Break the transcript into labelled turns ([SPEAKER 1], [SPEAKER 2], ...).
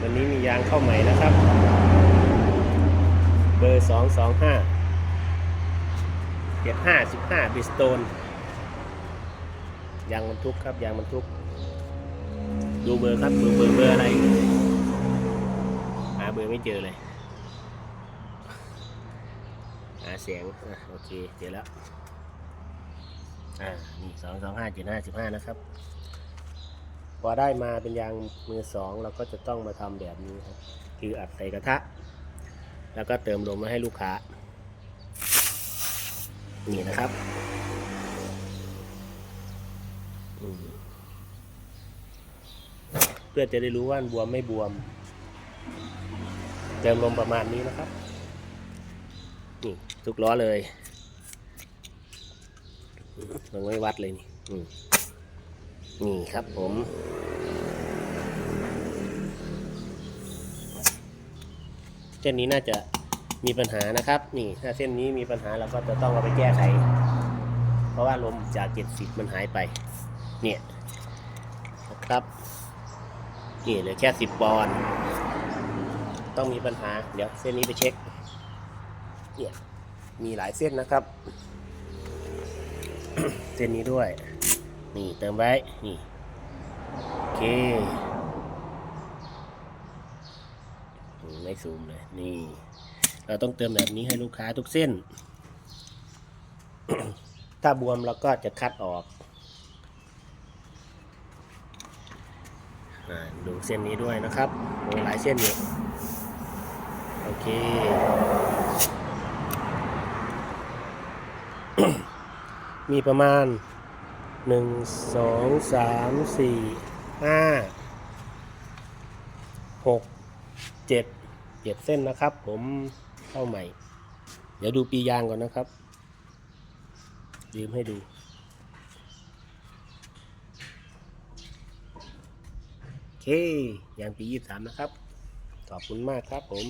[SPEAKER 1] วันนี้มียางเข้าใหม่นะครับ เบอร์สองสองห้าเจ็ดห้าสิบห้าบิสโตนยางบรรทุกครับยางบรรทุก ดูเบอร์ครับดูเบอร์เบอร์อะไร หาเบอร์ไม่เจอเลย หาเสียงอะโอเค เจอแล้ว อ่า นี่สองสองห้าเจ็ดห้าสิบห้านะครับ พอได้มาเป็นยางมือสองเราก็จะต้องมาทำแบบนี้ครับ คืออัดใส่กระทะ แล้วก็เติมลมมาให้ลูกค้า นี่นะครับเพื่อจะได้รู้ว่าบวมไม่บวม เติมลมประมาณนี้นะครับนี่ทุกล้อเลยลงไม่วัดเลยนี่ นี่ครับผม เส้นนี้น่าจะมีปัญหานะครับ นี่ถ้าเส้นนี้มีปัญหาเราก็จะต้องเอาไปแก้ไข เพราะว่าลมจาก70มันหายไป เนี่ยนะครับนี่เหลือแค่10ปอนด์ต้องมีปัญหา เดี๋ยวเส้นนี้ไปเช็ค เนี่ย มีหลายเส้นนะครับ เส้นนี้ด้วย นี่เติมไว้ นี่ โอเค ไม่ซูมเลย นี่ เราต้องเติมแบบนี้ให้ลูกค้าทุกเส้น ถ้าบวมเราก็จะคัดออกดูเส้นนี้ด้วยนะครับโอ้หลายเส้นอยู่โอเค มีประมาณ หนึ่งสองสามสี่ห้าหกเจ็ดเจ็ดเส้นนะครับ ผมเข้าใหม่ เดี๋ยวดูปียางก่อนนะครับยืมให้ดูโอเคยางปียี่สามนะครับ ขอบคุณมากครับผม